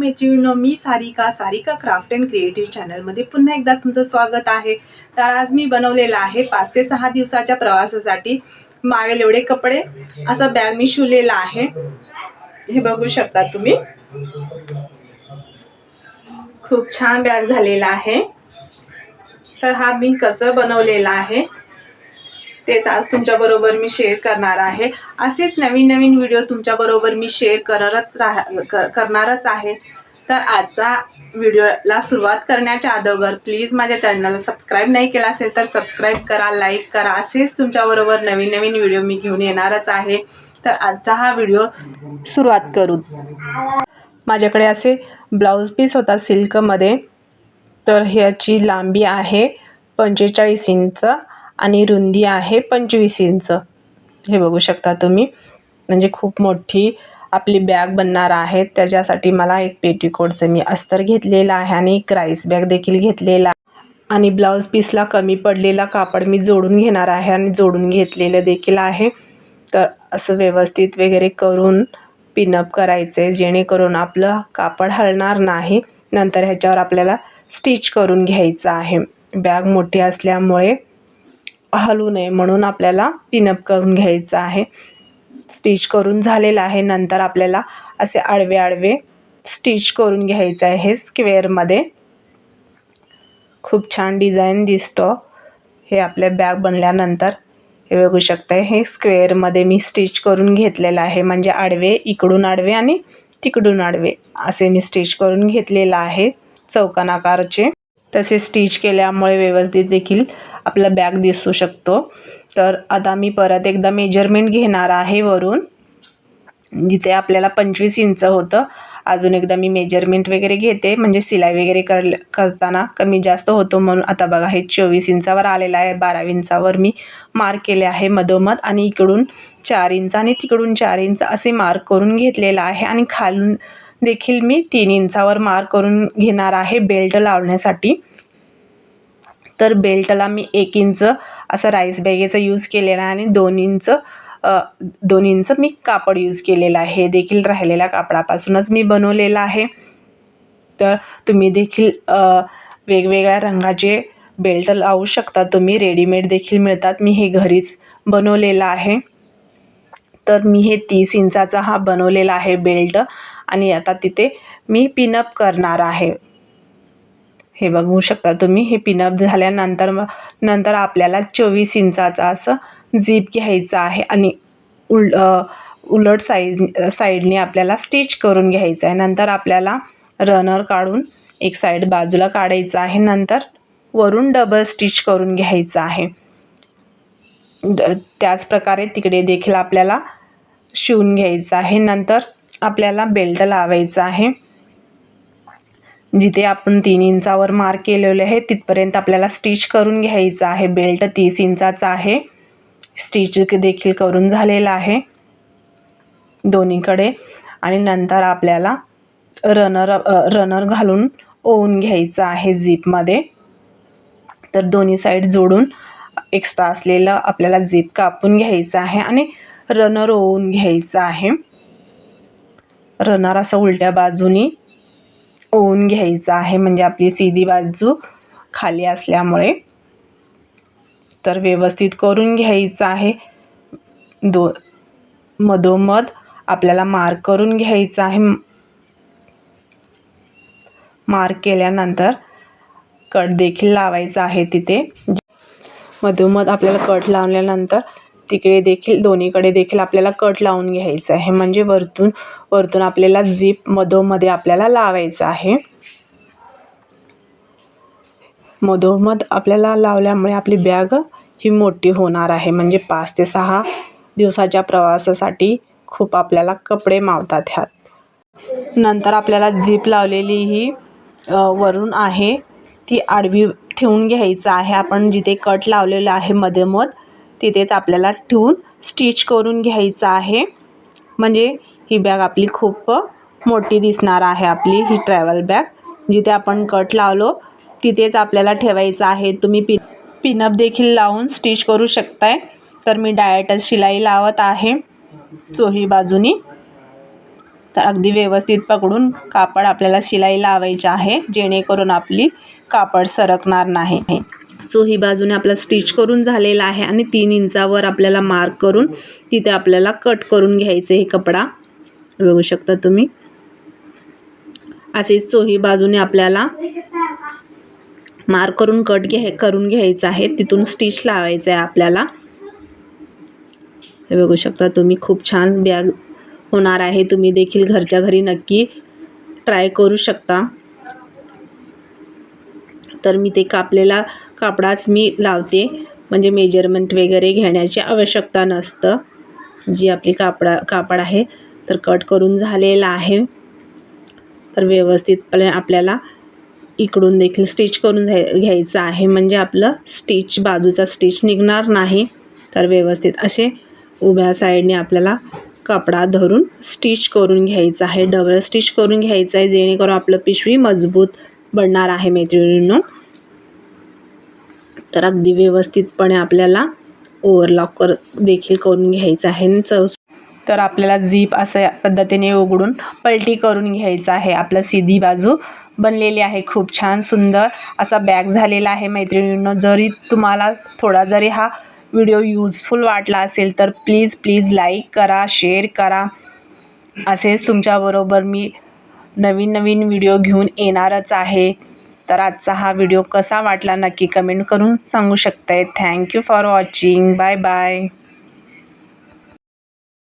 मैत्रिणींनो मी Sarika Sarika craft and creative चॅनलमध्ये पुन्हा एकदा तुमचं स्वागत आहे. तर आज मी बनवलेला आहे पाच ते सहा दिवसाच्या प्रवासासाठी मावेल एवढे कपडे. असा बॅग मी शिवलेला आहे. हे बघू शकता तुम्ही. खूप छान बॅग झालेला आहे. तर हा मी कसं बनवलेला आहे? तेच आज तुमच्याबरोबर मी शेअर करणार आहे. असेच नवीन नवीन व्हिडिओ तुमच्याबरोबर मी शेअर करणारच राह क- करणारच आहे. तर आजचा व्हिडिओला सुरुवात करण्याच्या अगोदर प्लीज माझ्या चॅनलला सबस्क्राईब नाही केला असेल तर सबस्क्राईब करा लाईक करा. असेच तुमच्याबरोबर नवीन नवीन व्हिडिओ मी घेऊन येणारच आहे. तर आजचा हा व्हिडिओ सुरुवात करू माझ्याकडे असे ब्लाऊज पीस होता सिल्कमध्ये तर ह्याची लांबी आहे पंचेचाळीस इंच. आणि रुंदी आहे पंचवीस इंच. हे बघू शकता तुम्ही. म्हणजे खूप मोठी आपली बॅग बनणार आहे. त्याच्यासाठी मला एक पेटीकोटचं मी अस्तर घेतलेलं आहे आणि एक राईस बॅग देखील घेतलेला आणि ब्लाऊज पीसला कमी पडलेला कापड मी जोडून घेणार आहे आणि जोडून घेतलेलं देखील आहे. तर असं व्यवस्थित वगैरे करून पिनअप करायचं आहे जेणेकरून आपलं कापड हलणार नाही. नंतर ह्याच्यावर आपल्याला स्टिच करून घ्यायचं आहे. बॅग मोठी असल्यामुळे हलू नये म्हणून आपल्याला पिनअप करून घ्यायचं आहे. स्टिच करून झालेलं आहे. नंतर आपल्याला असे आडवे आडवे स्टिच करून घ्यायचं आहे हे स्क्वेअरमध्ये खूप छान डिझाईन दिसतो. हे आपल्या बॅग बनल्यानंतर. हे बघू शकताय हे स्क्वेअरमध्ये मी स्टिच करून घेतलेलं आहे. म्हणजे आडवे इकडून आडवे आणि तिकडून आडवे असे मी स्टिच करून घेतलेलं आहे. चौकान आकारचे तसे स्टिच केल्यामुळे व्यवस्थित देखील आपला बॅग दिसू शकतो. तर आता मी परत एकदा मेजरमेंट घेणार आहे वरून. जिथे आपल्याला पंचवीस इंच होतं. अजून एकदा मी मेजरमेंट वगैरे घेते. म्हणजे सिलाई वगैरे कर करताना कमी जास्त होतो म्हणून. आता बघा हे चोवीस इंचावर आलेलं आहे. बारा इंचावर मी मार्क केले आहे मधोमध. आणि इकडून चार इंच आणि तिकडून चार इंच असे मार्क करून घेतलेलं आहे. आणि खालून देखील मी तीन इंचावर मार्क करून घेणार आहे बेल्ट लावण्यासाठी. तर बेल्टला मी एक इंच असं राईस बॅगेचा यूज केलेला आहे आणि दोन इंच दोन इंच मी कापड यूज केलेलं आहे. देखील राहिलेल्या कापडापासूनच मी बनवलेलं आहे. तर तुम्ही देखील वेगवेगळ्या रंगाचे बेल्ट लावू शकता. तुम्ही रेडीमेड देखील मिळतात. मी हे घरीच बनवलेलं आहे. तर मी हे तीस इंचाचा हा बनवलेला आहे बेल्ट आणि आता तिथे मी पिनअप करणार आहे. हे बघू शकता तुम्ही हे पिनअप झाल्यानंतर मग नंतर आपल्याला चोवीस इंचाचा असं झीप घ्यायचं आहे आणि उल उलट साईड साईडने आपल्याला स्टिच करून घ्यायचं आहे. नंतर आपल्याला रनर काढून एक साईड बाजूला काढायचं आहे. नंतर वरून डबल स्टिच करून घ्यायचं आहे. त्याचप्रकारे तिकडे देखील आपल्याला शिवून घ्यायचं आहे. नंतर आपल्याला बेल्ट लावायचा आहे. जिथे आपण तीन इंचावर मार्क केलेले आहे तिथपर्यंत आपल्याला स्टिच करून घ्यायचं आहे. बेल्ट तीस इंचाचा आहे. स्टिच देखील करून झालेला आहे. दोन्हीकडे. आणि नंतर आपल्याला रनर रनर घालून ओवून घ्यायचं आहे झीपमध्ये तर दोन्ही साईड जोडून एक्स्ट्रा असलेलं आपल्याला झिप कापून घ्यायचं आहे आणि रनर ओवून घ्यायचं आहे. रनर असं उलट्या बाजूनी ओवून घ्यायचं आहे म्हणजे आपली सीधी बाजू खाली असल्यामुळे. तर व्यवस्थित करून घ्यायचं आहे. दो मधोमध आपल्याला मार्क करून घ्यायचं आहे. मार्क केल्यानंतर कट देखील लावायचा आहे तिथे. मधोमध आपल्याला कट लावल्यानंतर तिकडे देखील दोन्हीकडे देखील आपल्याला कट लावून घ्यायचं आहे. म्हणजे वरतून वरतून आपल्याला झीप मधोमध्ये आपल्याला लावायचं आहे. मधोमध आपल्याला लावल्यामुळे आपली बॅग ही मोठी होणार आहे. म्हणजे पाच ते सहा दिवसाच्या प्रवासासाठी खूप आपल्याला कपडे मावतात ह्यात. नंतर आपल्याला झीप लावलेली ही वरून आहे. ती आडवी ठेवून घ्यायचं आहे. आपण जिथे कट लावलेलं आहे मधोमध तिथेच आपल्याला ठेवून स्टिच करून घ्यायचं आहे. म्हणजे ही बॅग आपली खूप मोठी दिसणार आहे आपली ही ट्रॅव्हल बॅग. जिथे आपण कट लावलो तिथेच आपल्याला ठेवायचं आहे. तुम्ही पि पिनअप देखील लावून स्टिच करू शकताय. तर मी डायटच शिलाई लावत आहे. चोही बाजूनी. तर अगदी व्यवस्थित पकडून कापड आपल्याला शिलाई लावायची आहे जेणेकरून आपली कापड सरकणार नाही. चोही बाजूने आपला स्टिच करून झालेला आहे आणि तीन इंचावर आपल्याला मार्क करून तिथे आपल्याला कट करून घ्यायचे हे कपडा. बघू शकता तुम्ही. असेच चोही बाजूने आपल्याला मार्क करून कट घ्या करून घ्यायचं आहे. तिथून स्टिच लावायचं आहे आपल्याला. हे बघू शकता तुम्ही खूप छान बॅग होणार आहे. तुम्ही देखील घरच्या घरी नक्की ट्राय करू शकता. तर मी ते कापलेला कापडाच मी लावते. म्हणजे मेजरमेंट वगैरे घेण्याची आवश्यकता नसतं. जी आपली कापडा कापड आहे तर कट करून झालेला आहे. तर व्यवस्थितपणे आपल्याला इकडून देखील स्टिच करून घ्याय घ्यायचं आहे. म्हणजे आपलं स्टिच बाजूचा स्टिच निघणार नाही. तर व्यवस्थित असे उभ्या साईडने आपल्याला कपडा धरून स्टिच करून घ्यायचा आहे. डबल स्टिच करून घ्यायचं आहे जेणेकरून आपलं पिशवी मजबूत बनणार आहे मैत्रिणींनो. तर अगदी व्यवस्थितपणे आपल्याला ओव्हरलॉक कर देखील करून घ्यायचं आहे. चव तर आपल्याला झीप अशा पद्धतीने उघडून पलटी करून घ्यायचं आहे. आपलं सीधी बाजू बनलेली आहे. खूप छान सुंदर असा बॅग झालेला आहे मैत्रिणींनो. जरी तुम्हाला थोडा जरी हा व्हिडिओ यूजफुल वाटला असेल तर प्लीज प्लीज लाईक करा शेअर करा. असेच तुमच्याबरोबर मी नवीन नवीन व्हिडिओ घेऊन येणारच आहे. तर आजचा हा व्हिडिओ कसा वाटला नक्की कमेंट करून सांगू शकताय. Thank you for watching bye bye